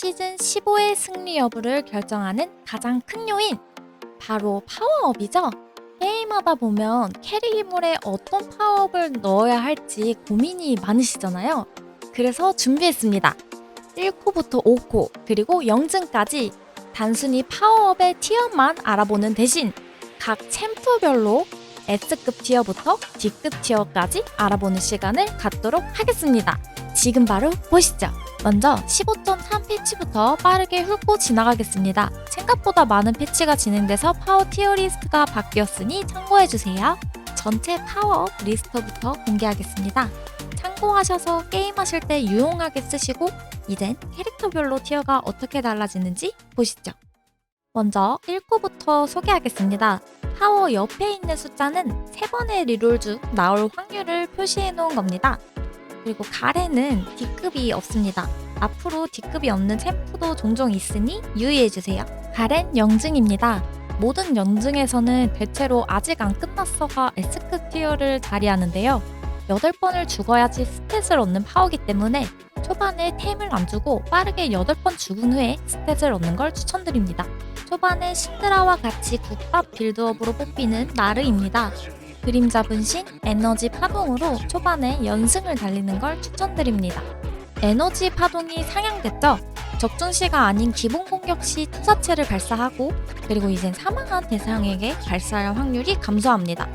시즌 15의 승리 여부를 결정하는 가장 큰 요인 바로 파워업이죠. 게임하다 보면 캐리 기물에 어떤 파워업을 넣어야 할지 고민이 많으시잖아요. 그래서 준비했습니다. 1코부터 5코 그리고 영증까지 단순히 파워업의 티어만 알아보는 대신 각 챔프별로 S급 티어부터 D급 티어까지 알아보는 시간을 갖도록 하겠습니다. 지금 바로 보시죠. 먼저 15.3 패치부터 빠르게 훑고 지나가겠습니다. 생각보다 많은 패치가 진행돼서 파워 티어 리스트가 바뀌었으니 참고해주세요. 전체 파워 리스트부터 공개하겠습니다. 참고하셔서 게임하실 때 유용하게 쓰시고 이젠 캐릭터별로 티어가 어떻게 달라지는지 보시죠. 먼저 1코부터 소개하겠습니다. 파워 옆에 있는 숫자는 3번의 리롤 중 나올 확률을 표시해 놓은 겁니다. 그리고 가래는 D급이 없습니다. 앞으로 D급이 없는 챔프도 종종 있으니 유의해주세요. 가렌 영증입니다. 모든 영증에서는 대체로 아직 안 끝났어가 S급 티어를 자리하는데요. 8번을 죽어야지 스탯을 얻는 파워기 때문에 초반에 템을 안 주고 빠르게 8번 죽은 후에 스탯을 얻는 걸 추천드립니다. 초반에 신드라와 같이 국밥 빌드업으로 뽑히는 나르입니다. 그림자 분신, 에너지 파동으로 초반에 연승을 달리는 걸 추천드립니다. 에너지 파동이 상향됐죠? 적중 시가 아닌 기본 공격 시 투사체를 발사하고 그리고 이젠 사망한 대상에게 발사할 확률이 감소합니다.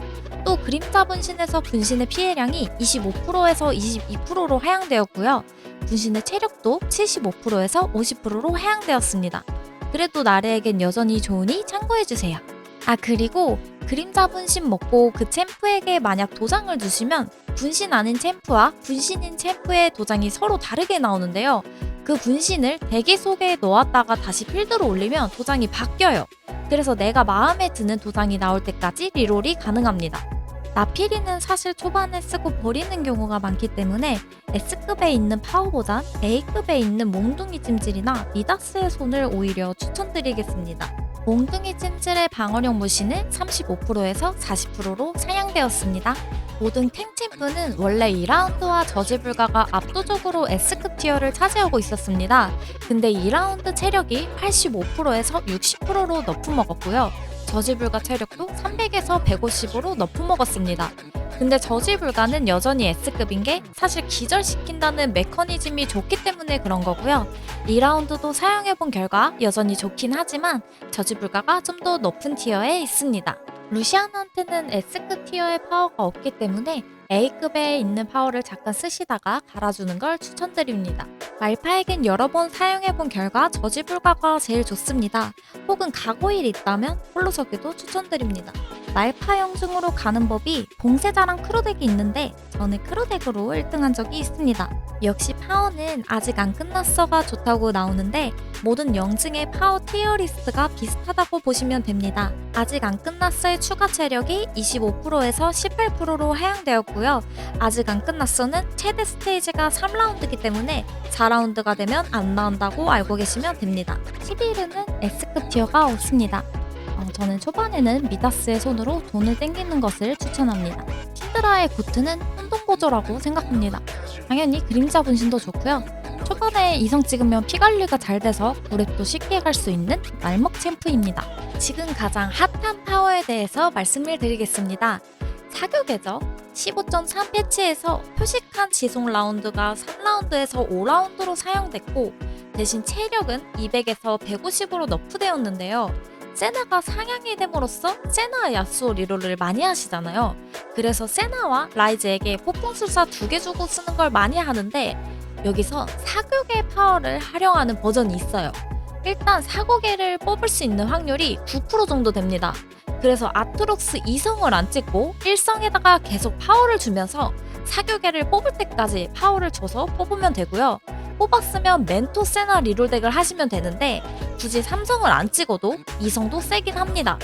또 그림자 분신에서 분신의 피해량이 25%에서 22%로 하향되었고요. 분신의 체력도 75%에서 50%로 하향되었습니다. 그래도 나래에겐 여전히 좋으니 참고해주세요. 아 그리고 그림자 분신 먹고 그 챔프에게 만약 도장을 주시면 분신 아닌 챔프와 분신인 챔프의 도장이 서로 다르게 나오는데요. 그 분신을 대기 속에 넣었다가 다시 필드로 올리면 도장이 바뀌어요. 그래서 내가 마음에 드는 도장이 나올 때까지 리롤이 가능합니다. 나피리는 사실 초반에 쓰고 버리는 경우가 많기 때문에 S급에 있는 파워보단 A급에 있는 몽둥이 찜질이나 미다스의 손을 오히려 추천드리겠습니다. 몽둥이 찜질의 방어력 무시는 35%에서 40%로 상향되었습니다. 모든 탱챔프는 원래 2라운드와 저지 불가가 압도적으로 S급 티어를 차지하고 있었습니다. 근데 2라운드 체력이 85%에서 60%로 너프 먹었고요. 저지 불가 체력도 300에서 150으로 너프 먹었습니다. 근데 저지 불가는 여전히 S급인 게 사실 기절시킨다는 메커니즘이 좋기 때문에 그런 거고요. 2라운드도 사용해본 결과 여전히 좋긴 하지만 저지 불가가 좀 더 높은 티어에 있습니다. 루시안한테는 S급 티어의 파워가 없기 때문에 A급에 있는 파워를 잠깐 쓰시다가 갈아주는 걸 추천드립니다. 말파에겐 여러 번 사용해본 결과 저지 불가가 제일 좋습니다. 혹은 가고일 있다면 홀로 서기도 추천드립니다. 말파 영중으로 가는 법이 봉쇄자랑 크로덱이 있는데 저는 크로덱으로 1등한 적이 있습니다. 역시 파워는 아직 안 끝났어가 좋다고 나오는데 모든 영증의 파워 티어 리스트가 비슷하다고 보시면 됩니다. 아직 안 끝났어의 추가 체력이 25%에서 18%로 하향되었고 요. 아직 안 끝났어는 최대 스테이지가 3라운드이기 때문에 4라운드가 되면 안 나온다고 알고 계시면 됩니다. 시디르는 S급 티어가 없습니다. 어, 저는 초반에는 미다스의 손으로 돈을 땡기는 것을 추천합니다. 신드라의 고트는 혼돈고조라고 생각합니다. 당연히 그림자 분신도 좋고요. 초반에 이성 찍으면 피 관리가 잘 돼서 구랩도 쉽게 갈 수 있는 날먹 챔프입니다. 지금 가장 핫한 파워에 대해서 말씀을 드리겠습니다. 사격이죠. 15.3 패치에서 표식한 지속 라운드가 3라운드에서 5라운드로 사용됐고 대신 체력은 200에서 150으로 너프되었는데요. 세나가 상향이 됨으로써 세나 야스오 리롤을 많이 하시잖아요. 그래서 세나와 라이즈에게 폭풍술사 두 개 주고 쓰는 걸 많이 하는데 여기서 사격의 파워를 활용하는 버전이 있어요. 일단 사고개를 뽑을 수 있는 확률이 9% 정도 됩니다. 그래서 아트록스 2성을 안 찍고 1성에다가 계속 파워를 주면서 사교계를 뽑을 때까지 파워를 줘서 뽑으면 되고요. 뽑았으면 멘토 세나 리롤덱을 하시면 되는데 굳이 3성을 안 찍어도 2성도 세긴 합니다.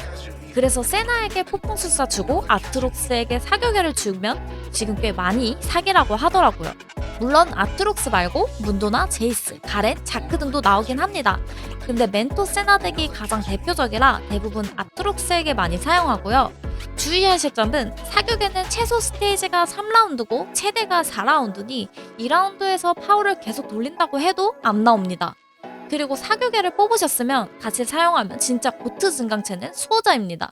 그래서 세나에게 폭풍술사 주고 아트록스에게 사교계를 주면 지금 꽤 많이 사기라고 하더라고요. 물론 아트록스 말고 문도나 제이스, 가렌, 자크 등도 나오긴 합니다. 근데 멘토 세나 덱이 가장 대표적이라 대부분 아트록스에게 많이 사용하고요. 주의하실 점은 사격에는 최소 스테이지가 3라운드고 최대가 4라운드니 2라운드에서 파워를 계속 돌린다고 해도 안 나옵니다. 그리고 사교계를 뽑으셨으면 같이 사용하면 진짜 고트 증강체는 수호자입니다.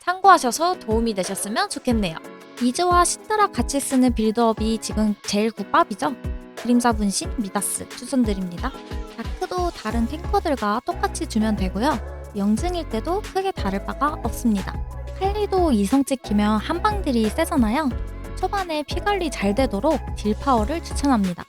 참고하셔서 도움이 되셨으면 좋겠네요. 이즈와 신드라 같이 쓰는 빌드업이 지금 제일 굿밥이죠. 그림자 분신 미다스 추천드립니다. 다크도 다른 탱커들과 똑같이 주면 되고요. 영증일 때도 크게 다를 바가 없습니다. 칼리도 이성 찍히면 한방들이 세잖아요. 초반에 피 관리 잘 되도록 딜 파워를 추천합니다.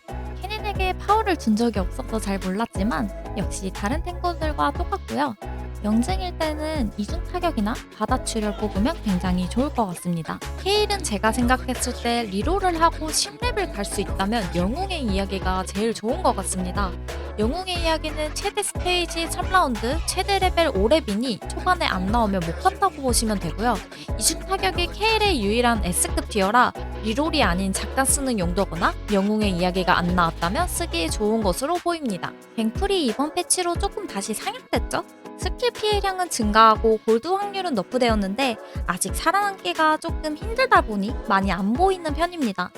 케넨에게 파워를 준 적이 없어서 잘 몰랐지만 역시 다른 탱커들과 똑같고요. 영증일 때는 이중 타격이나 바다 출혈 뽑으면 굉장히 좋을 것 같습니다. 케일은 제가 생각했을 때 리롤을 하고 10렙을 갈 수 있다면 영웅의 이야기가 제일 좋은 것 같습니다. 영웅의 이야기는 최대 스테이지 3라운드, 최대 레벨 5렙이니 초반에 안 나오면 못 간다고 보시면 되고요. 이중 타격이 케일의 유일한 S급 티어라 리롤이 아닌 잠깐 쓰는 용도거나 영웅의 이야기가 안 나왔다면 쓰기 좋은 것으로 보입니다. 뱅풀이 이번 패치로 조금 다시 상향됐죠? 스킬 피해량은 증가하고 골드 확률은 너프되었는데 아직 살아남기가 조금 힘들다 보니 많이 안 보이는 편입니다.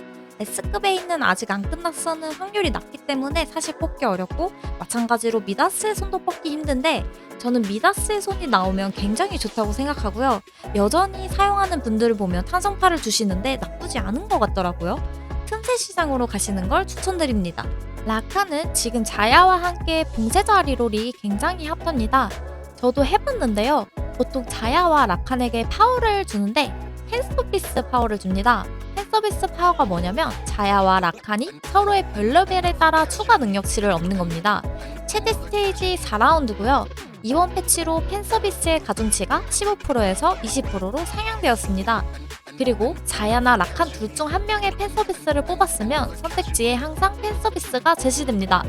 S급에 있는 아직 안 끝났어는 확률이 낮기 때문에 사실 뽑기 어렵고 마찬가지로 미다스의 손도 뽑기 힘든데 저는 미다스의 손이 나오면 굉장히 좋다고 생각하고요. 여전히 사용하는 분들을 보면 탄성파를 주시는데 나쁘지 않은 것 같더라고요. 틈새 시장으로 가시는 걸 추천드립니다. 라카는 지금 자야와 함께 봉쇄자 리롤이 굉장히 핫합니다. 저도 해봤는데요. 보통 자야와 라칸에게 파워를 주는데 팬서비스 파워를 줍니다. 팬서비스 파워가 뭐냐면 자야와 라칸이 서로의 별 레벨에 따라 추가 능력치를 얻는 겁니다. 최대 스테이지 4라운드고요. 이번 패치로 팬 서비스의 가중치가 15%에서 20%로 상향되었습니다. 그리고 자야나 라칸 둘 중 한 명의 팬 서비스를 뽑았으면 선택지에 항상 팬 서비스가 제시됩니다.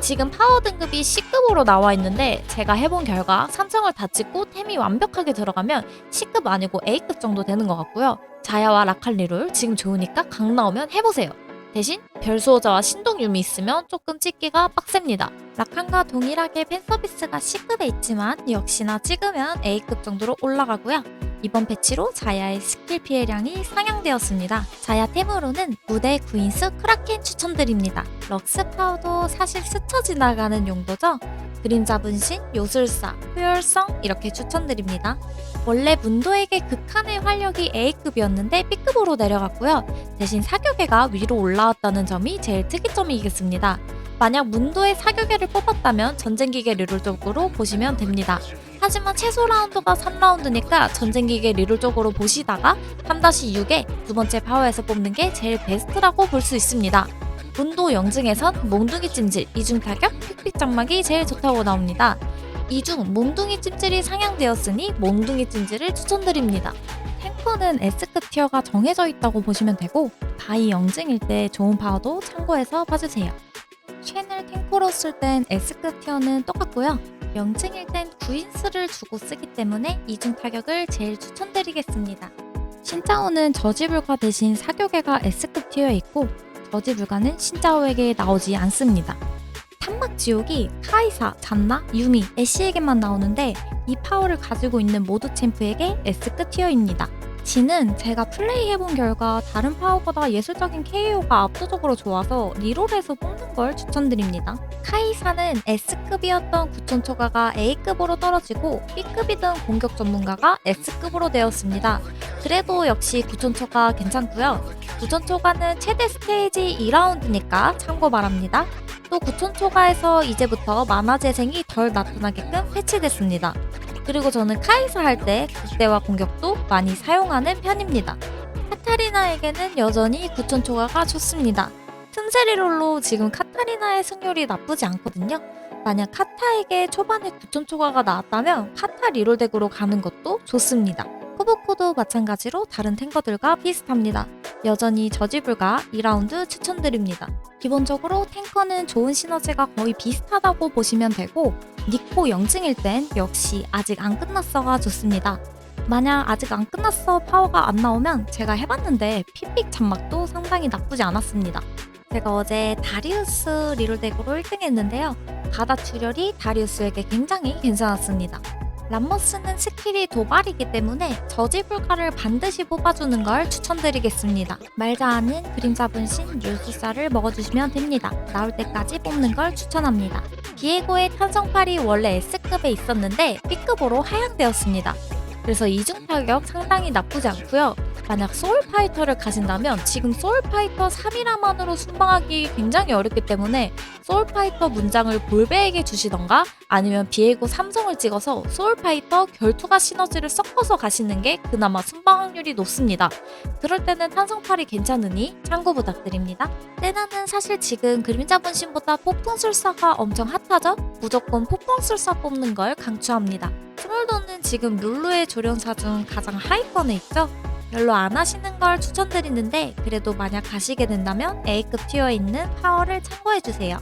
지금 파워 등급이 C급으로 나와 있는데 제가 해본 결과 3성을 다 찍고 템이 완벽하게 들어가면 C급 아니고 A급 정도 되는 것 같고요. 자야와 라칼리를 지금 좋으니까 강 나오면 해보세요. 대신 별수호자와 신동유미 있으면 조금 찍기가 빡셉니다. 라칸과 동일하게 팬서비스가 C급에 있지만 역시나 찍으면 A급 정도로 올라가고요. 이번 패치로 자야의 스킬 피해량이 상향되었습니다. 자야 템으로는 무대 구인수 크라켄 추천드립니다. 럭스 파워도 사실 스쳐 지나가는 용도죠. 그림자 분신, 요술사, 효율성 이렇게 추천드립니다. 원래 문도에게 극한의 활력이 A급이었는데 B급으로 내려갔고요. 대신 사격계가 위로 올라왔다는 점이 제일 특이점이겠습니다. 만약 문도의 사격계를 뽑았다면 전쟁기계 리롤 쪽으로 보시면 됩니다. 하지만 최소 라운드가 3라운드니까 전쟁기계 리롤 쪽으로 보시다가 3-6에 두 번째 파워에서 뽑는 게 제일 베스트라고 볼 수 있습니다. 문도 영증에선 몽둥이 찜질, 이중 타격, 픽픽 장막이 제일 좋다고 나옵니다. 이 중 몽둥이 찜질이 상향되었으니 몽둥이 찜질을 추천드립니다. 탱커는 S급 티어가 정해져 있다고 보시면 되고 바이 영증일 때 좋은 파워도 참고해서 봐주세요. 쉔을 탱커로 쓸 땐 S급 티어는 똑같고요. 영증일 땐 구인수를 주고 쓰기 때문에 이중 타격을 제일 추천드리겠습니다. 신짜오는 저지불가 대신 사교계가 S급 티어에 있고 저지불가는 신짜오에게 나오지 않습니다. 지옥이 카이사, 잔나, 유미, 애쉬에게만 나오는데 이 파워를 가지고 있는 모두 챔프에게 S급 티어입니다. 지는 제가 플레이해본 결과 다른 파워보다 예술적인 KO가 압도적으로 좋아서 리롤에서 뽑는 걸 추천드립니다. 카이사는 S급이었던 구촌 초가가 A급으로 떨어지고 B급이던 공격 전문가가 S급으로 되었습니다. 그래도 역시 구촌 초가 괜찮고요. 구촌 초가는 최대 스테이지 2라운드니까 참고 바랍니다. 또 구촌 초가에서 이제부터 만화 재생이 덜 나타나게끔 패치됐습니다. 그리고 저는 카이사 할 때 극대화 공격도 많이 사용하는 편입니다. 카타리나에게는 여전히 구촌 초가가 좋습니다. 틈새리 롤로 지금 카타리나의 승률이 나쁘지 않거든요. 만약 카타에게 초반에 9천 초과가 나왔다면 카타 리롤 덱으로 가는 것도 좋습니다. 코브코도 마찬가지로 다른 탱커들과 비슷합니다. 여전히 저지불가 2라운드 추천드립니다. 기본적으로 탱커는 좋은 시너지가 거의 비슷하다고 보시면 되고 니코 영증일 땐 역시 아직 안 끝났어가 좋습니다. 만약 아직 안 끝났어 파워가 안 나오면 제가 해봤는데 픽픽 잔막도 상당히 나쁘지 않았습니다. 제가 어제 다리우스 리롤덱으로 1등 했는데요. 바다 출혈이 다리우스에게 굉장히 괜찮았습니다. 람머스는 스킬이 도발이기 때문에 저지 불가를 반드시 뽑아주는 걸 추천드리겠습니다. 말자하는 그림자 분신 율수사를 먹어주시면 됩니다. 나올 때까지 뽑는 걸 추천합니다. 비에고의 탄성팔이 원래 S급에 있었는데 B급으로 하향되었습니다. 그래서 이중 타격 상당히 나쁘지 않고요. 만약 소울파이터를 가진다면 지금 소울파이터 3이라만으로 순방하기 굉장히 어렵기 때문에 소울파이터 문장을 볼베에게 주시던가 아니면 비에고 삼성을 찍어서 소울파이터 결투가 시너지를 섞어서 가시는 게 그나마 순방 확률이 높습니다. 그럴 때는 탄성팔이 괜찮으니 참고 부탁드립니다. 세나는 사실 지금 그림자 분신보다 폭풍술사가 엄청 핫하죠? 무조건 폭풍술사 뽑는 걸 강추합니다. 스몰도는 지금 룰루의 조련사 중 가장 하위권에 있죠? 별로 안 하시는 걸 추천드리는데 그래도 만약 가시게 된다면 A급 티어에 있는 파워를 참고해주세요.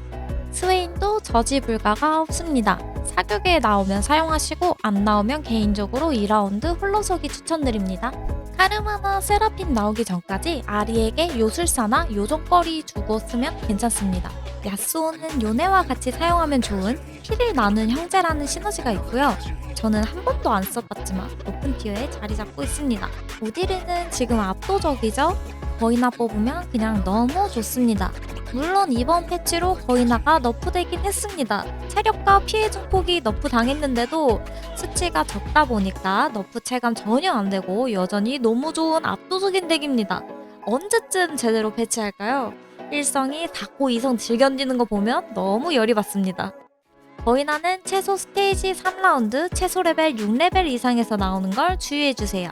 스웨인도 저지 불가가 없습니다. 사격에 나오면 사용하시고 안 나오면 개인적으로 2라운드 홀로서기 추천드립니다. 카르마나 세라핀 나오기 전까지 아리에게 요술사나 요정거리 주고 쓰면 괜찮습니다. 야스오는 요네와 같이 사용하면 좋은 키를 나눈 형제라는 시너지가 있고요. 저는 한 번도 안 써봤지만 높은 티어에 자리 잡고 있습니다. 오디르는 지금 압도적이죠? 거이나 뽑으면 그냥 너무 좋습니다. 물론 이번 패치로 거이나가 너프되긴 했습니다. 체력과 피해 증폭이 너프 당했는데도 수치가 적다 보니까 너프 체감 전혀 안 되고 여전히 너무 좋은 압도적인 덱입니다. 언제쯤 제대로 패치할까요? 일성이 닫고 이성 질견디는 거 보면 너무 열이 받습니다. 거이나는 최소 스테이지 3라운드, 최소 레벨 6레벨 이상에서 나오는 걸 주의해주세요.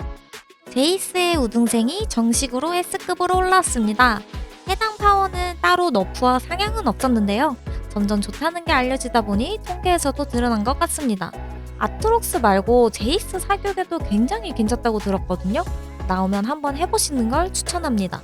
제이스의 우등생이 정식으로 S급으로 올라왔습니다. 해당 파워는 따로 너프와 상향은 없었는데요. 점점 좋다는 게 알려지다 보니 통계에서도 드러난 것 같습니다. 아트록스 말고 제이스 사격에도 굉장히 괜찮다고 들었거든요. 나오면 한번 해보시는 걸 추천합니다.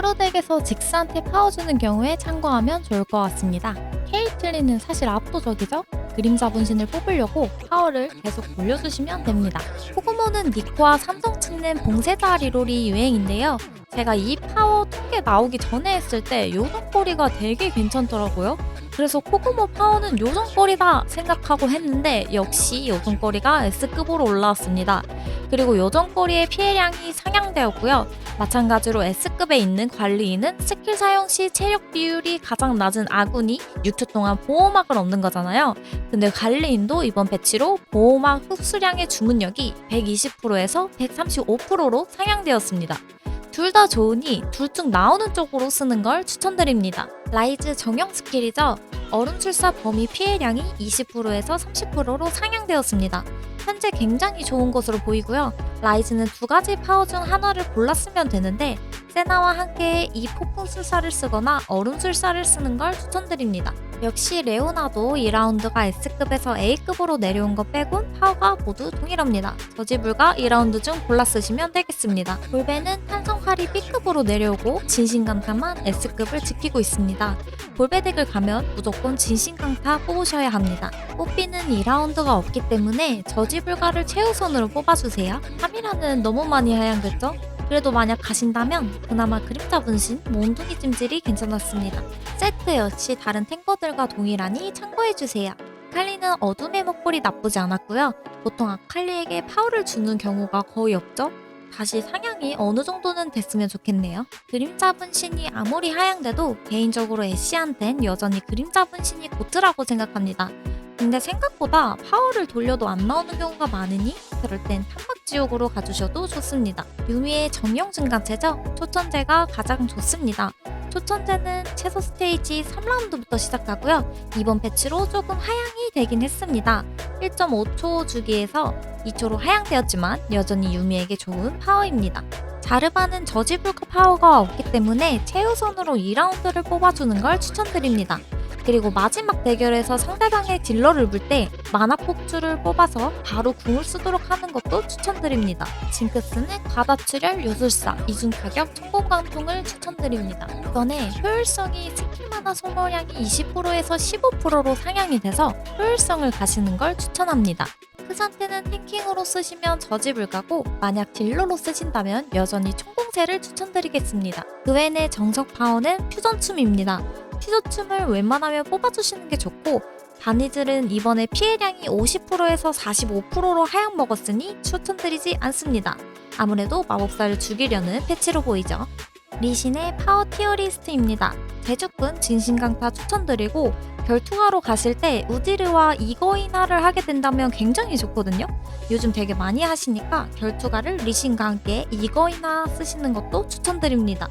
프로덱에서 직스한테 파워 주는 경우에 참고하면 좋을 것 같습니다. 케이틀린은 사실 압도적이죠? 그림자 분신을 뽑으려고 파워를 계속 올려주시면 됩니다. 코그모는 니코와 삼성 찍는 봉쇄자 리롤이 유행인데요. 제가 이 파워 통계 나오기 전에 했을 때 요정거리가 되게 괜찮더라고요. 그래서 코그모 파워는 요정거리다 생각하고 했는데 역시 요정거리가 S급으로 올라왔습니다. 그리고 요정거리의 피해량이 상향되었고요. 마찬가지로 S급에 있는 관리인은 스킬 사용 시 체력 비율이 가장 낮은 아군이 6초 동안 보호막을 얻는 거잖아요. 근데 관리인도 이번 배치로 보호막 흡수량의 주문력이 120%에서 135%로 상향되었습니다. 둘 다 좋으니 둘 중 나오는 쪽으로 쓰는 걸 추천드립니다. 라이즈 정형 스킬이죠. 얼음술사 범위 피해량이 20%에서 30%로 상향되었습니다. 현재 굉장히 좋은 것으로 보이고요. 라이즈는 두 가지 파워 중 하나를 골랐으면 되는데 세나와 함께 이 폭풍 술사를 쓰거나 얼음 술사를 쓰는 걸 추천드립니다. 역시 레오나도 2라운드가 S급에서 A급으로 내려온 것 빼곤 파워가 모두 동일합니다. 저지불가 2라운드 중 골라 쓰시면 되겠습니다. 볼베는 탄성칼이 B급으로 내려오고 진신강타만 S급을 지키고 있습니다. 볼베덱을 가면 무조건 진신강타 뽑으셔야 합니다. 뽑기는 2라운드가 없기 때문에 저지불가를 최우선으로 뽑아주세요. 3이라는 너무 많이 하향됐죠? 그래도 만약 가신다면 그나마 그림자 분신, 몽둥이 찜질이 괜찮았습니다. 세트 역시 다른 탱커들과 동일하니 참고해주세요. 칼리는 어둠의 목걸이 나쁘지 않았고요. 보통 아칼리에게 파워를 주는 경우가 거의 없죠? 다시 상향이 어느 정도는 됐으면 좋겠네요. 그림자 분신이 아무리 하향돼도 개인적으로 애쉬한텐 여전히 그림자 분신이 고트라고 생각합니다. 근데 생각보다 파워를 돌려도 안 나오는 경우가 많으니 그럴 땐 탄막 지옥으로 가주셔도 좋습니다. 유미의 정령 증강체죠? 초천제가 가장 좋습니다. 초천제는 최소 스테이지 3라운드부터 시작하고요. 이번 패치로 조금 하향이 되긴 했습니다. 1.5초 주기에서 2초로 하향되었지만 여전히 유미에게 좋은 파워입니다. 자르바는 저지불가 파워가 없기 때문에 최우선으로 2라운드를 뽑아주는 걸 추천드립니다. 그리고 마지막 대결에서 상대방의 딜러를 물때 마나 폭주를 뽑아서 바로 궁을 쓰도록 하는 것도 추천드립니다. 징크스는 과다 출혈 요술사, 이중 타격, 천공광통을 추천드립니다. 이번에 효율성이 스킬 마나 소모량이 20%에서 15%로 상향이 돼서 효율성을 가시는 걸 추천합니다. 크산테는 탱킹으로 쓰시면 저지불가고 만약 딜러로 쓰신다면 여전히 총공세를 추천드리겠습니다. 그 외의 정석 파워는 퓨전춤입니다. 퓨전춤을 웬만하면 뽑아주시는 게 좋고 바니즐은 이번에 피해량이 50%에서 45%로 하향 먹었으니 추천드리지 않습니다. 아무래도 마법사를 죽이려는 패치로 보이죠. 리신의 파워 티어리스트입니다. 제주꾼 진신강타 추천드리고 결투하러 가실 때 우디르와 이거이나를 하게 된다면 굉장히 좋거든요. 요즘 되게 많이 하시니까 결투가를 리신과 함께 이거이나 쓰시는 것도 추천드립니다.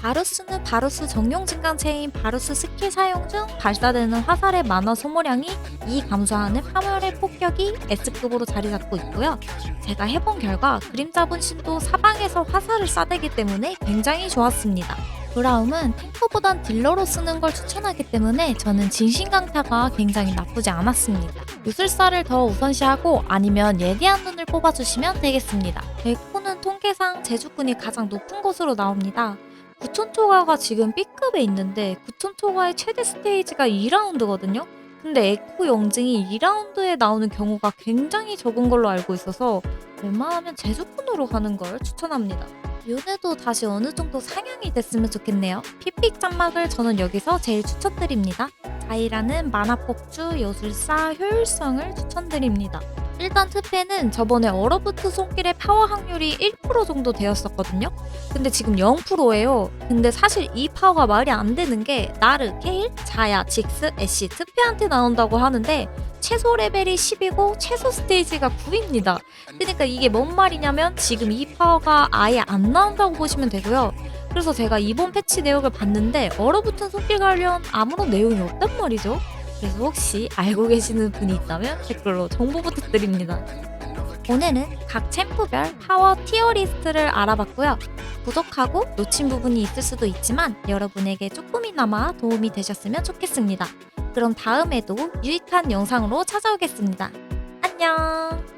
바루스는 바루스 정용 증강체인 바루스 스킬 사용 중 발사되는 화살의 만화 소모량이 2 감소하는 파멸의 폭격이 S급으로 자리 잡고 있고요. 제가 해본 결과 그림자 분신도 사방에서 화살을 쏴대기 때문에 굉장히 좋았습니다. 브라움은 탱커보단 딜러로 쓰는 걸 추천하기 때문에 저는 진신강타가 굉장히 나쁘지 않았습니다. 유술사를 더 우선시하고 아니면 예리한 눈을 뽑아주시면 되겠습니다. 에코는 통계상 제주군이 가장 높은 곳으로 나옵니다. 구촌초가가 지금 B급에 있는데 구촌초가의 최대 스테이지가 2라운드거든요? 근데 에코 영증이 2라운드에 나오는 경우가 굉장히 적은 걸로 알고 있어서 웬만하면 제주군으로 가는 걸 추천합니다. 요네도 다시 어느 정도 상향이 됐으면 좋겠네요. 피픽 장막을 저는 여기서 제일 추천드립니다. 자이라는 만화 폭주, 요술사, 효율성을 추천드립니다. 일단 특패는 저번에 얼어붙은 손길의 파워 확률이 1% 정도 되었었거든요. 근데 지금 0%예요. 근데 사실 이 파워가 말이 안 되는 게 나르, 케일, 자야, 직스, 애쉬, 특패한테 나온다고 하는데 최소 레벨이 10이고 최소 스테이지가 9입니다. 그러니까 이게 뭔 말이냐면 지금 이 파워가 아예 안 나온다고 보시면 되고요. 그래서 제가 이번 패치 내용을 봤는데 얼어붙은 손길 관련 아무런 내용이 없단 말이죠. 그래서 혹시 알고 계시는 분이 있다면 댓글로 정보 부탁드립니다. 오늘은 각 챔프별 파워 티어 리스트를 알아봤고요. 부족하고 놓친 부분이 있을 수도 있지만 여러분에게 조금이나마 도움이 되셨으면 좋겠습니다. 그럼 다음에도 유익한 영상으로 찾아오겠습니다. 안녕!